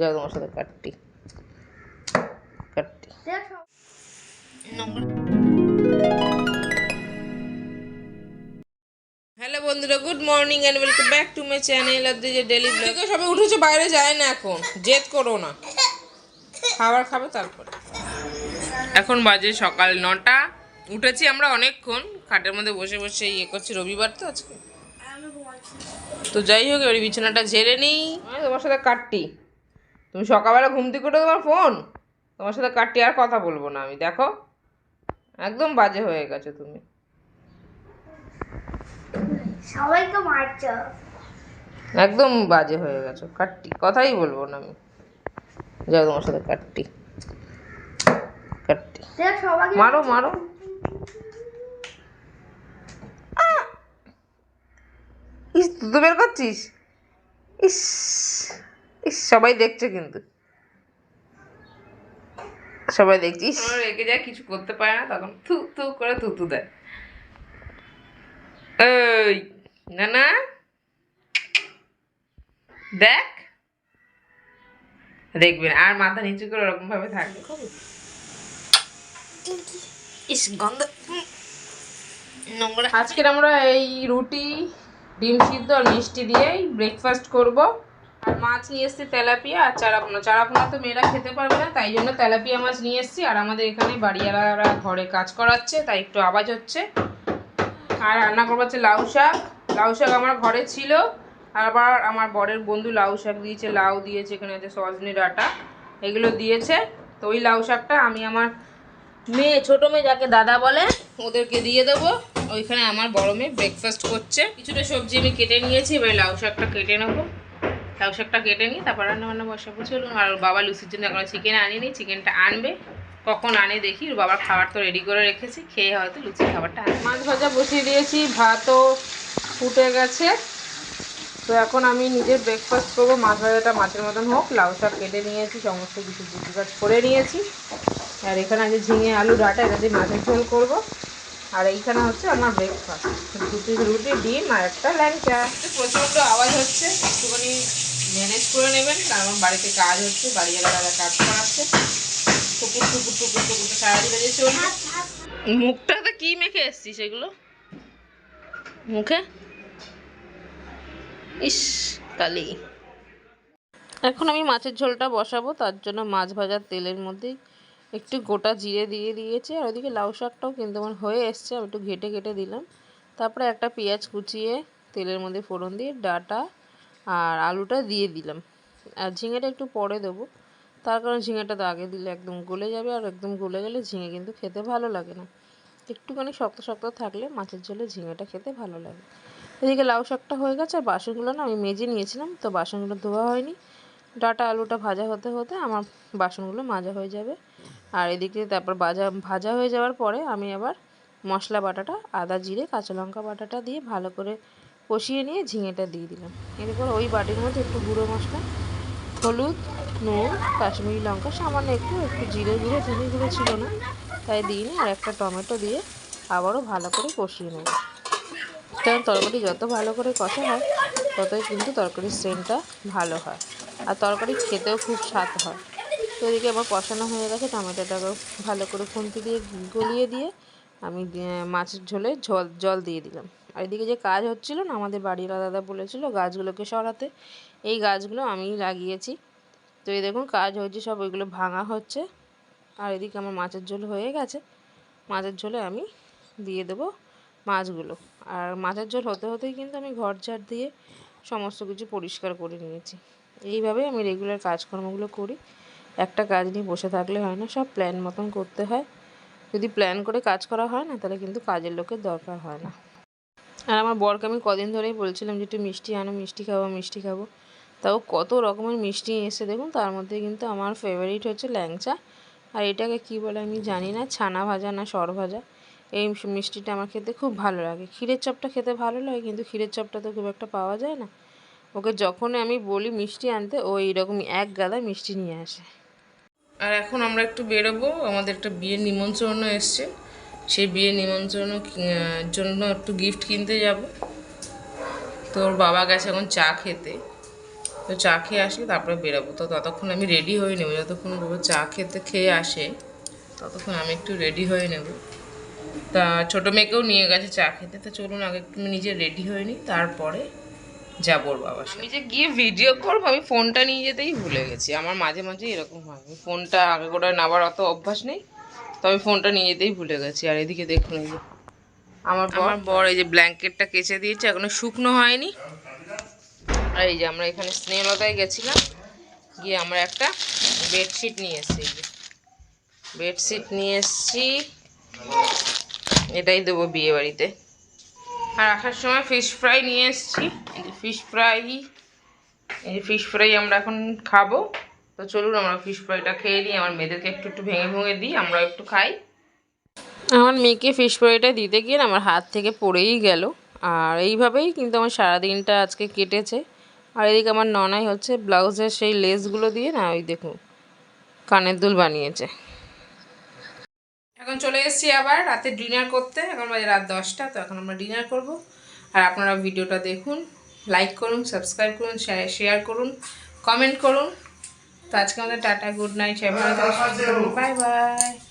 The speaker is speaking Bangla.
যাও তোমার সাথে কাটটি কাটটি হ্যালো বন্ধুরা good morning and welcome back to my channel আর যে ডেলি ব্লগ সবাই উঠেছে বাইরে যায় না এখন। জেদ করো না। খাবার খাবে তারপরে। এখন বাজে সকাল নটা। উঠেছি আমরা অনেকক্ষণ। খাটের মধ্যে বসে বসে ইয়ে করছি রবিবার তো আজকে। তো যাই হোক এবার বিছানাটা ঝেড়ে নিই। তোমার সাথে কাটটি তুমি সকালবেলা ঘুম থেকে উঠে তোমার ফোন? তোমার সাথে কাটটি আর কথা বলব না আমি দেখো? একদম বাজে হয়ে গেছো তুমি। সবাইকে মারছ। একদম বাজে হয়ে গেছো কাটটি কথাই বলব না আমি। যাও তোমার সাথে কাটটি কাটটি মারো মারো। ইস তুই বের করছিস? ইস। ইস সবাই দেখছে কিন্তু। সবাই দেখছিস রেখে যায় কিছু করতে পারে না তখন থু থু করে থুতু দেয়। এই না না দেখ দেখবেন আর মাথা নিচু করে ওরকম ভাবে থাকবে খুব। ইস গন্ধ। নোংরা। আজকের আমরা এই রুটি ডিম সিদ্ধ আর মিষ্টি দিয়েই ব্রেকফাস্ট করব। আর মাছ নিয়ে এসেছি তেলাপিয়া, আর চারাপোনা। চারাপোনা তো মেয়েরা খেতে পারবে না, তাই জন্য তেলাপিয়া মাছ নিয়ে এসেছি। আর আমাদের এখানে বাড়িওয়ালারা ঘরে কাজ করাচ্ছে, তাই একটু আওয়াজ হচ্ছে। আর রান্না করব হচ্ছে লাউ শাক। লাউ শাক আমার ঘরে ছিল। আবার আমার বরের বন্ধু লাউ শাক দিয়েছে, লাউ দিয়েছে, এখানে আছে সজনে ডাঁটা, এগুলো দিয়েছে। তো ওই লাউ শাকটা আমি আমার মেয়ে, ছোটো মেয়ে যাকে দাদা বলে, ওদেরকে দিয়ে দেবো। ওইখানে আমার বড় মেয়ে ব্রেকফাস্ট করছে। কিছুটা সবজি আমি কেটে নিয়েছি, এবার লাউ শাকটা কেটে নেব। লাউ শাকটা কেটে নিই তারপর রান্না বান্না বসাবো। চলুন আর বাবা লুচির জন্য এখন চিকেন আনিনি চিকেনটা আনবে। কখন আনে দেখি ওর বাবার খাবার তো রেডি করে রেখেছি খেয়ে হয়তো লুচির খাবারটা আনবে। মাছ ভাজা বসিয়ে দিয়েছি ভাতও ফুটে গেছে। তো এখন আমি নিজের ব্রেকফাস্ট করব মাছ ভাজাটা মাছের মতন হোক লাউ শাক কেটে নিয়েছি সমস্ত কিছু বুটি কাজ করে নিয়েছি। আর এখানে আছে ঝিঙে আলু ডাটা এটা দিয়ে মাছের ঝোল করব। আর এইখানে হচ্ছে আমার ব্রেকফাস্ট দুটি রুটি ডিম আর একটা ল্যাংচা। প্রচণ্ড আওয়াজ হচ্ছে একটুখানি ম্যানেজ করে নেবেন কারণ বাড়িতে কাজ হচ্ছে বাড়ি এলাকায় কাজ করাচ্ছে টুকুর টুকুর টুকুর টুকুর সারাদিন যে চলবে। মুখটাতে কি মেখে এসছিস এগুলো? মুখে? ইস কালি। এখন আমি মাছের ঝোলটা বসাবো তার জন্য মাছ ভাজার তেলের মধ্যে একটু গোটা জিরে দিয়ে দিয়েছি আর ওদিকে লাউ শাকটাও কিন্তু আমার হয়ে এসছে আমি একটু ঘেটে ঘেটে দিলাম। তারপরে একটা পেঁয়াজ কুচিয়ে তেলের মধ্যে ফোড়ন দিয়ে ডাটা আর আলুটা দিয়ে দিলাম। আর ঝিঙেটা একটু পরে দেবো। তার কারণ ঝিঙেটা তো আগে দিলে একদম গলে যাবে আর একদম গলে গেলে ঝিঙে কিন্তু খেতে ভালো লাগে না। একটুখানি শক্ত শক্ত থাকলে মাছের ঝোলে ঝিঙেটা খেতে ভালো লাগে। এদিকে লাউ শাকটা হয়ে গেছে, আর বাসনগুলো না আমি মেজে নিয়েছিলাম, তো বাসনগুলো ধোয়া হয়নি। ডাটা আলুটা ভাজা হতে হতে আমার বাসনগুলো মাজা হয়ে যাবে। আর এদিকে তারপর ভাজা ভাজা হয়ে যাওয়ার পরে আমি আবার মশলা বাটাটা, আদা জিরে, কাঁচা লঙ্কা বাটাটা দিয়ে ভালো করে কষিয়ে নিয়ে ঝিঙেটা দিয়ে দিলাম। এরপর ওই বাটির মধ্যে একটু গুঁড়ো মশলা, হলুদ, নুন, কাশ্মীরি লঙ্কা, সামান্য একটু একটু জিরে গুঁড়ো, ধনে গুঁড়ো ছিল না, তাই দিইনি আর একটা টমেটো দিয়ে আবারও ভালো করে কষিয়ে নেব। কারণ তরকারি যত ভালো করে কষা হয়, ততই কিন্তু তরকারির সেন্টটা ভালো হয়। আর তরকারি খেতেও খুব স্বাদ হয়। তো এদিকে আমার কষানো হয়ে গেছে টমেটোটাকে ভালো করে খুন্তি দিয়ে গলিয়ে দিয়ে আমি মাছের ঝোলে জল জল দিয়ে দিলাম। আর এদিকে যে কাজ হচ্ছিল না, আমাদের বাড়ির দাদা বলেছিল গাছগুলোকে সরাতে। এই গাছগুলো আমিই লাগিয়েছি। তো এই দেখুন, কাজ হয়েছে, সব ওইগুলো ভাঙা হচ্ছে। আর এদিকে আমার মাছের ঝোল হয়ে গেছে। মাছের ঝোলে আমি দিয়ে দেবো মাছগুলো। আর মাছের ঝোল হতে হতেই কিন্তু আমি ঘর ঝাড় দিয়ে সমস্ত কিছু পরিষ্কার করে নিয়েছি। এইভাবে আমি রেগুলার কাজকর্মগুলো করি। একটা কাজ নিয়ে বসে থাকলে হয় না, সব প্ল্যান মতন করতে হয়। যদি প্ল্যান করে কাজ করা হয় না, তাহলে কিন্তু কাজের লোকের দরকার হয় না। আর আমার বরকে আমি কদিন ধরেই বলছিলাম যে, একটু মিষ্টি আনো, মিষ্টি খাব মিষ্টি খাব। তাও কত রকমের মিষ্টি এসে দেখুন, তার মধ্যে কিন্তু আমার ফেভারিট হচ্ছে ল্যাংচা। আর এটাকে কি বলে আমি জানি না, ছানা ভাজা না সর ভাজা। এই মিষ্টিটা আমার খেতে খুব ভালো লাগে। ক্ষীরের চপটা খেতে ভালো লাগে, কিন্তু ক্ষীরের চপটা তো খুব একটা পাওয়া যায় না। ওকে যখন আমি বলি মিষ্টি আনতে, ও এইরকম এক গাদা মিষ্টি নিয়ে আসে। আর এখন আমরা একটু বেরোবো, আমাদের একটা বিয়ের নিমন্ত্রণ এসছে। সেই বিয়ে নিমন্ত্রণ জন্য একটু গিফট কিনতে যাব। তো ওর বাবা গেছে এখন চা খেতে। তো চা খেয়ে আসলে তারপরে বেরোবো। তো ততক্ষণ আমি রেডি হয়ে নেব। যতক্ষণ বাবু চা খেতে, খেয়ে আসে, ততক্ষণ আমি একটু রেডি হয়ে নেব। তা ছোটো মেয়েকেও নিয়ে গেছে চা খেতে। তো চলুন আগে একটু নিজে রেডি হয়ে নিই, তারপরে যাব ওর বাবার। আমি যে গিয়ে ভিডিও করব, আমি ফোনটা নিয়ে যেতেই ভুলে গেছি। আমার মাঝে মাঝে এরকম হয়। ফোনটা আগে করে নেওয়ার অত অভ্যাস নেই। তো আমি ফোনটা নিয়ে যেতেই ভুলে গেছি। আর এদিকে দেখুন এই যে আমার আমার বর এই যে ব্ল্যাঙ্কেটটা কেচে দিয়েছে এখনও শুকনো হয়নি। আর এই যে আমরা এখানে স্নেহলতায় গেছিলাম গিয়ে আমরা একটা বেডশিট নিয়ে এসেছি। বেডশিট নিয়ে এসেছি এটাই দেবো বিয়ে বাড়িতে আর আসার সময় ফিশ ফ্রাই নিয়ে এসেছি। এই যে ফিশ ফ্রাই এই যে ফিশ ফ্রাই আমরা এখন খাব। তো চলুন আমরা ফিশ ফ্রাইটা খেয়ে নিই, আমার মেয়েদেরকে একটু একটু ভেঙে ভেঙে দিই আমরা একটু খাই। আমার মেয়েকে ফিশ ফ্রাইটা দিতে গিয়ে আমার হাত থেকে পড়েই গেল। আর এইভাবেই কিন্তু আমার সারাদিনটা আজকে কেটেছে। আর এদিকে আমার ননাই হচ্ছে ব্লাউজের সেই লেসগুলো দিয়ে না ওই দেখুন, কানের দুল বানিয়েছে। এখন চলে এসেছি আবার রাতে ডিনার করতে, এখন বাজে রাত দশটা, তো এখন আমরা ডিনার করব। আর আপনারা ভিডিওটা দেখুন লাইক করুন সাবস্ক্রাইব করুন শেয়ার করুন কমেন্ট করুন। তো আজকে আমাদের টাটা গুড নাইট সবাই বাই বাই